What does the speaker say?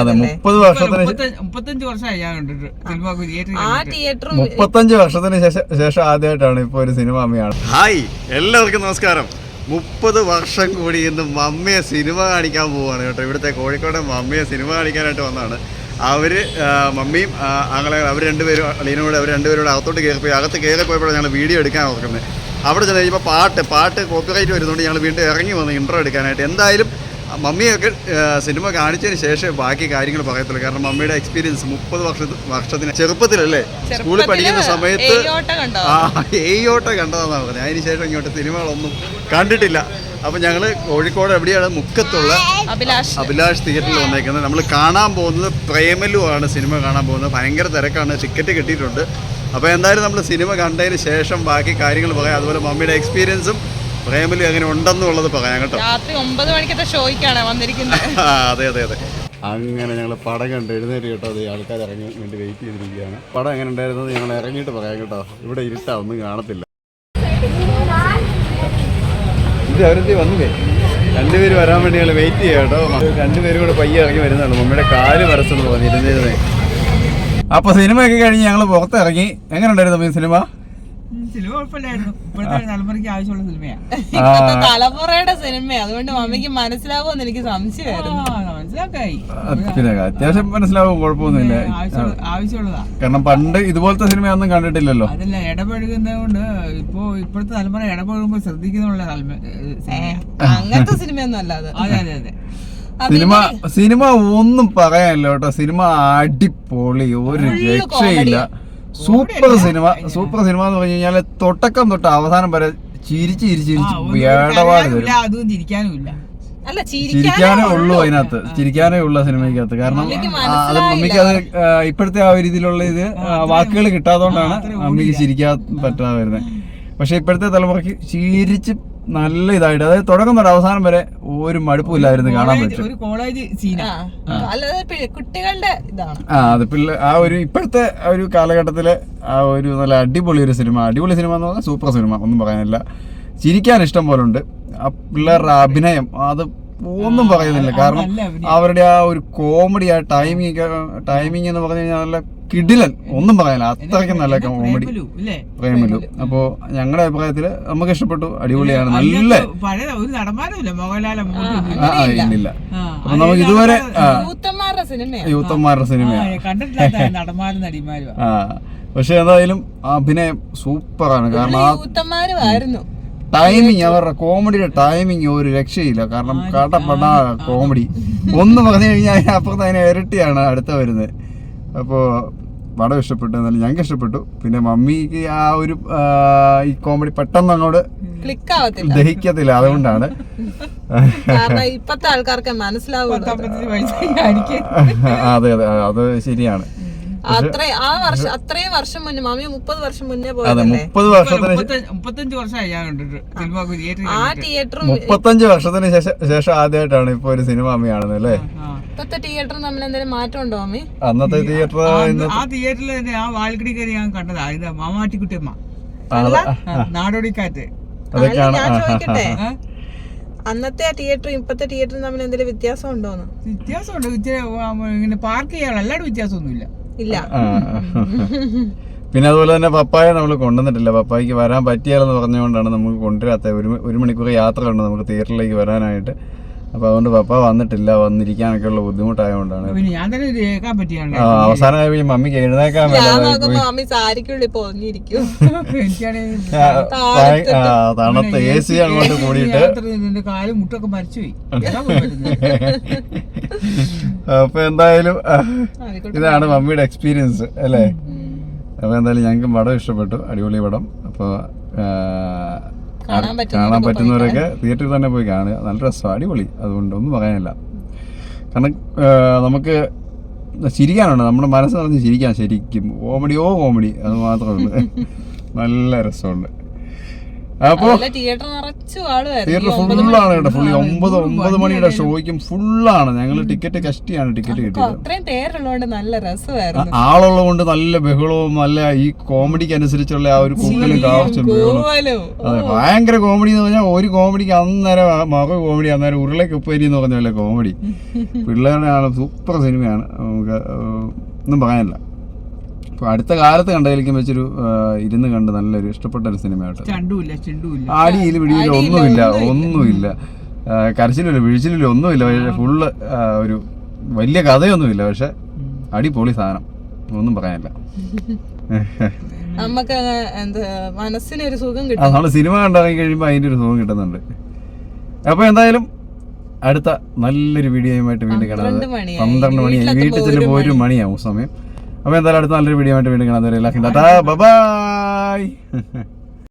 അതെ മുപ്പത് വർഷത്തിന് മുപ്പത്തഞ്ച് വർഷമായി ഞാൻ കണ്ടിട്ട്. സിനിമ തിയേറ്ററിൽ ആ തിയേറ്ററും മുപ്പത്തഞ്ച് വർഷത്തിന് ശേഷം ശേഷം ആദ്യമായിട്ടാണ് ഇപ്പൊ ഒരു സിനിമ അമ്മയാണ്. ഹായ് എല്ലാവർക്കും നമസ്കാരം. മുപ്പത് വർഷം കൂടി ഇന്ന് മമ്മിയെ സിനിമ കാണിക്കാൻ പോവാണ് കേട്ടോ. ഇവിടുത്തെ കോഴിക്കോട് മമ്മിയെ സിനിമ കാണിക്കാനായിട്ട് വന്നാണ്. അവർ മമ്മിയും അങ്ങനെ ആങ്ങളെ അവർ രണ്ടുപേരും അളീനോട് അവർ രണ്ടുപേരോട് അകത്തോട്ട് കയറി പോയി. അകത്ത് കയറി പോയപ്പോഴാണ് ഞങ്ങൾ വീഡിയോ എടുക്കാൻ ഓർക്കുന്നത് അവിടെ ചെന്ന് കഴിയുമ്പോൾ പാട്ട് പാട്ട് കോപ്പിറൈറ്റ് വരുന്നതുകൊണ്ട് ഞങ്ങൾ വീണ്ടും ഇറങ്ങി വന്ന് ഇൻട്രോ എടുക്കാനായിട്ട്. എന്തായാലും മമ്മിയൊക്കെ സിനിമ കാണിച്ചതിന് ശേഷം ബാക്കി കാര്യങ്ങൾ പറയത്തുള്ളൂ. കാരണം മമ്മിയുടെ എക്സ്പീരിയൻസ് മുപ്പത് വർഷ വർഷത്തിന് ചെറുപ്പത്തിലല്ലേ? സ്കൂളിൽ പഠിക്കുന്ന സമയത്ത് ആ ഏയോട്ട കണ്ടതെന്നാണ് പറഞ്ഞത് അതിന് ശേഷം ഇങ്ങോട്ട് സിനിമകളൊന്നും കണ്ടിട്ടില്ല. അപ്പം ഞങ്ങൾ കോഴിക്കോട് എവിടെയാണ്? മുക്കത്തുള്ള അഭിലാഷ്. അഭിലാഷ് തിയേറ്ററിൽ വന്നേക്കുന്നത്. നമ്മൾ കാണാൻ പോകുന്നത് പ്രേമലു ആണ് സിനിമ കാണാൻ പോകുന്നത്. ഭയങ്കര തിരക്കാണ്. ടിക്കറ്റ് കിട്ടിയിട്ടുണ്ട്. അപ്പോൾ എന്തായാലും നമ്മൾ സിനിമ കണ്ടതിന് ശേഷം ബാക്കി കാര്യങ്ങൾ പറയാം. അതുപോലെ മമ്മിയുടെ എക്സ്പീരിയൻസും പ്രേമലു അങ്ങനെ ഉണ്ടെന്നുള്ളത് പറയാം കേട്ടോ. രാത്രി ഒമ്പത് മണിക്കത്തെ ഷോയ്ക്കാണ് വന്നിരിക്കുന്നത്. ആ, അതെ അതെ അതെ. അങ്ങനെ ഞങ്ങൾ പടം കണ്ട് എഴുന്നേറ്റ് കേട്ടോ അത് ആൾക്കാർ ഇറങ്ങി വേണ്ടി വെയിറ്റ് ചെയ്തിരിക്കുകയാണ്. പടം എങ്ങനെ ഉണ്ടായിരുന്നത് ഞങ്ങൾ ഇറങ്ങിയിട്ട് പറയാം കേട്ടോ. ഇവിടെ ഇരുട്ടാ ഒന്നും കാണത്തില്ല. ഇത് അവരെത്തി വന്നില്ലേ? രണ്ടുപേര് വരാൻ വേണ്ടി ഞങ്ങൾ വെയിറ്റ് ചെയ്യാം കേട്ടോ. രണ്ടുപേരും കൂടെ പയ്യെ ഇറങ്ങി വരുന്നുള്ളൂ മമ്മിയുടെ കാൽ വരച്ചെന്ന് ഇരുന്നേ അപ്പൊ സിനിമയൊക്കെ കഴിഞ്ഞ് ഞങ്ങൾ പുറത്തിറങ്ങി. എങ്ങനെ ഉണ്ടായിരുന്നു സിനിമ? സിനിമ കുഴപ്പമില്ലായിരുന്നു. ഇപ്പോഴത്തെ തലമുറയ്ക്ക് ആവശ്യമുള്ള സിനിമയാ. തലമുറയുടെ സിനിമ അതുകൊണ്ട് മമ്മിക്ക് മനസ്സിലാവുമെന്ന് എനിക്ക് സംശയമായിരുന്നു. മനസ്സിലാക്കായി. പിന്നെ അത്യാവശ്യം മനസ്സിലാവും കുഴപ്പമൊന്നുമില്ല. ആവശ്യമുള്ളതാ. കാരണം പണ്ട് ഇതുപോലത്തെ സിനിമയൊന്നും കണ്ടിട്ടില്ലല്ലോ. അതല്ല ഇടപഴകുന്നത് കൊണ്ട് ഇപ്പോ ഇപ്പോഴത്തെ തലമുറ ഇടപഴകുമ്പോൾ ശ്രദ്ധിക്കുന്നുള്ള സിനിമ. അങ്ങനത്തെ സിനിമയൊന്നും അല്ല അത് അതെ അതെ. അതെ സിനിമ സിനിമ ഒന്നും പറയാനില്ല കേട്ടോ. സിനിമ അടിപൊളി ഒരു രക്ഷയില്ല. സൂപ്പർ സിനിമ സൂപ്പർ സിനിമ എന്ന് പറഞ്ഞു കഴിഞ്ഞാൽ തൊട്ടക്കം തൊട്ട് അവസാനം വരെ ചിരിച്ച് ചിരിച്ച് ചിരിച്ച് തരും ഇല്ല, അതും ചിരിക്കാനുമില്ല ചിരിക്കാനേ ഉള്ളൂ അതിനകത്ത്. ചിരിക്കാനേ ഉള്ള സിനിമയ്ക്കകത്ത്. കാരണം അത് മമ്മിക്ക് അത് ഇപ്പോഴത്തെ ആ രീതിയിലുള്ള ഇത് വാക്കുകൾ കിട്ടാത്തതുകൊണ്ടാണ് മമ്മിക്ക് ചിരിക്കാൻ പറ്റാതെ വരുന്നത്. പക്ഷെ ഇപ്പോഴത്തെ തലമുറയ്ക്ക് ചിരിച്ച് നല്ല ഇതായിട്ട്. അതായത് തുടക്കം തൊട്ട് അവസാനം വരെ ഒരു മടുപ്പില്ലായിരുന്നു കാണാൻ പറ്റും. ഒരു കോളേജ് സീന ആ. കുട്ടികളുടെ ഇതാണ്. ആ അത് പിള്ളേ ആ ഒരു ഇപ്പോഴത്തെ ആ ഒരു കാലഘട്ടത്തിലെ ആ ഒരു നല്ല അടിപൊളി ഒരു സിനിമ. അടിപൊളി സിനിമ എന്ന് പറഞ്ഞാൽ സൂപ്പർ സിനിമ ഒന്നും പറയാനില്ല. ചിരിക്കാൻ ഇഷ്ടം പോലെ ഉണ്ട്. ആ പിള്ളേരുടെ അഭിനയം അത് ഒന്നും പറയുന്നില്ല. കാരണം അവരുടെ ആ ഒരു കോമഡി ആ ടൈമിങ് ടൈമിങ് എന്ന് പറഞ്ഞു കഴിഞ്ഞാൽ നല്ല കിടിലൻ. ഒന്നും പറയാനില്ല. അത്രയ്ക്കും നല്ല കോമഡി പ്രേമലു, അപ്പോൾ ഞങ്ങളുടെ അഭിപ്രായത്തിൽ നമുക്ക് ഇഷ്ടപ്പെട്ടു. അടിപൊളിയാണ്. നല്ല പഴയ ഒരു നടന്മാരും ഇല്ല. അപ്പൊ നമുക്ക് ഇതുവരെ യൂത്തന്മാരുടെ സിനിമയാണ് ആ പക്ഷെ എന്തായാലും അഭിനയം സൂപ്പറാണ്. കാരണം ടൈമിങ് അവരുടെ കോമഡിയുടെ ടൈമിങ് ഒരു രക്ഷയില്ല. കാരണം കടപ്പെടാ കോമഡി ഒന്ന് പറഞ്ഞു കഴിഞ്ഞാൽ അപ്പുറത്ത് അതിനെ ഇരട്ടിയാണ് അടുത്ത വരുന്നത്. അപ്പോൾ വളരെ ഇഷ്ടപ്പെട്ടു. എന്നാലും ഞങ്ങൾക്ക് ഇഷ്ടപ്പെട്ടു. പിന്നെ മമ്മിക്ക് ആ ഒരു ഈ കോമഡി പെട്ടെന്ന് അങ്ങോട്ട് ക്ലിക്ക് ആവത്തില്ല ദഹിക്കത്തില്ല. അതുകൊണ്ടാണ്. ഇപ്പത്തെ ആൾക്കാർക്ക് അതെ അതെ. അത് ശരിയാണ്. അത്ര ആ വർഷം അത്രയും വർഷം മുന്നേ മാമി മുപ്പത് വർഷം മുന്നേ മുപ്പത് വർഷത്തിന് വർഷമായി ഞാൻ കണ്ടിട്ട്. ആ തിയേറ്ററും മുപ്പത്തഞ്ച് വർഷത്തിന് ശേഷം ശേഷം ആദ്യമായിട്ടാണ് ഇപ്പൊ ഒരു സിനിമ അമ്മയാണെന്ന് അല്ലേ? ഇപ്പത്തെ തിയേറ്റർ തമ്മിൽ എന്തെങ്കിലും മാറ്റം ഉണ്ടോ അമ്മി? അന്നത്തെ തിയേറ്റർ ആ തിയേറ്ററിൽ തന്നെ ആ വാൽക്കടി കയറി ഞാൻ കണ്ടതാ. ഇത് മാമാട്ടിക്കുട്ടിയമ്മ. നാടോടിക്കാറ്റ്. ഞാൻ ചോദിക്കട്ടെ? അന്നത്തെ തിയേറ്ററും ഇപ്പത്തെ തിയേറ്ററും തമ്മിൽ എന്തെങ്കിലും വ്യത്യാസം ഉണ്ടോന്ന് വ്യത്യാസമുണ്ട് ഇങ്ങനെ പാർക്ക് ചെയ്യാൻ അല്ലാണ്ട് വ്യത്യാസമൊന്നുമില്ല. ഇല്ല. പിന്നെ അതുപോലെ തന്നെ പപ്പായ നമ്മൾ കൊണ്ടുവന്നിട്ടില്ല. പപ്പായ്ക്ക് വരാൻ പറ്റിയാലെന്ന് പറഞ്ഞുകൊണ്ടാണ് നമുക്ക് കൊണ്ടുവരാത്ത ഒരു ഒരു മണിക്കൂർ യാത്ര ഉണ്ട് നമുക്ക് തിയേറ്ററിലേക്ക് വരാനായിട്ട്. അപ്പോൾ അതുകൊണ്ട് പപ്പ വന്നിട്ടില്ല വന്നിരിക്കാനൊക്കെ ഉള്ള ബുദ്ധിമുട്ടായതുകൊണ്ടാണ് ഞാൻ തന്നെ കേൾക്കാൻ പറ്റിയാണ് അവസാനമായി മമ്മിക്ക് എഴുന്നേക്കാൻ ഞാൻ മേലാതെ മാമി സാരിക്കുള്ളിൽ പൊതിഞ്ഞിരിക്കും തണുത്ത എ സി അങ്ങോട്ട് കൂടിയിട്ട്. എന്റെ കാലും മുട്ടൊക്കെ മരിച്ചുപോയി. അപ്പൊ എന്തായാലും ഇതാണ് മമ്മിയുടെ എക്സ്പീരിയൻസ് അല്ലേ? അപ്പൊ എന്തായാലും ഞങ്ങൾക്ക് പടം ഇഷ്ടപ്പെട്ടു അടിപൊളി പടം അപ്പോൾ കാണാൻ പറ്റുന്നവരൊക്കെ തിയേറ്ററിൽ തന്നെ പോയി കാണുക. നല്ല രസം അടിപൊളി. അതുകൊണ്ട് ഒന്നും പറയാനില്ല. കാരണം നമുക്ക് ചിരിക്കാനുണ്ട്. നമ്മുടെ മനസ്സ് നിറഞ്ഞ് ചിരിക്കാൻ ശരിക്കും. കോമഡിയോ കോമഡി. അത് മാത്രമേ ഉള്ളൂ. നല്ല രസമുണ്ട്. അപ്പൊ തിയേറ്റർ ഫുള്ളാണ് കേട്ടോ. ഫുള്ളി ഒമ്പത് ഒമ്പത് മണിയുടെ ഷോയ്ക്കും ഫുള്ളാണ് ഞങ്ങൾ ടിക്കറ്റ് കഷ്ടിയാണ് ടിക്കറ്റ് കിട്ടിയത്. നല്ല രസമായിരുന്നു. ആളുള്ളത് കൊണ്ട് നല്ല ബഹളവും നല്ല ഈ കോമഡിക്ക് അനുസരിച്ചുള്ള ആ ഒരു കൂക്കലും കാവശ്യം അതെ ഭയങ്കര കോമഡി എന്ന് പറഞ്ഞാൽ ഒരു കോമഡിക്ക് അന്നേരം മക കോമഡി അന്നേരം ഉരുളയ്ക്ക് ഉപ്പേരി എന്ന് പറഞ്ഞ കോമഡി പിള്ളേരുടെ ആണ് സൂപ്പർ സിനിമയാണ്. നമുക്ക് ഒന്നും പറയാനില്ല. അപ്പോൾ അടുത്ത കാലത്ത് കണ്ടതിലേക്കും വെച്ചൊരു ഇരുന്ന് കണ്ട് നല്ലൊരു ഇഷ്ടപ്പെട്ട ഒരു സിനിമയായിട്ട് ചണ്ടുമില്ല ചിണ്ടുമില്ല ആടിയിൽ പിടിയില്ല ഒന്നുമില്ല ഒന്നുമില്ല. കരച്ചിലില്ല വീഴ്ചയിലില്ല ഒന്നുമില്ല. പക്ഷേ ഫുള്ള് ഒരു വലിയ കഥയൊന്നുമില്ല. പക്ഷെ അടിപൊളി സാധനം. ഒന്നും പറയാനില്ല. നമുക്ക് എന്താ മനസ്സിനൊരു സുഖം കിട്ടും. നമ്മൾ സിനിമ കണ്ടിറങ്ങി കഴിയുമ്പോൾ അതിന്റെ ഒരു സുഖം കിട്ടുന്നുണ്ട്. അപ്പൊ എന്തായാലും അടുത്ത നല്ലൊരു വീഡിയോയുമായിട്ട് വീണ്ടും കാണാം. പന്ത്രണ്ട് മണിയായി. വീട്ടിൽ ചെല്ലുമ്പോ ചെല്ലുമ്പോൾ ഒരു മണിയാവും സമയം. അപ്പൊ എന്തായാലും അടുത്ത നല്ലൊരു വീഡിയോ ആയിട്ട് വീണ്ടും കാണാം. എല്ലാവർക്കും ടാറ്റാ ബൈ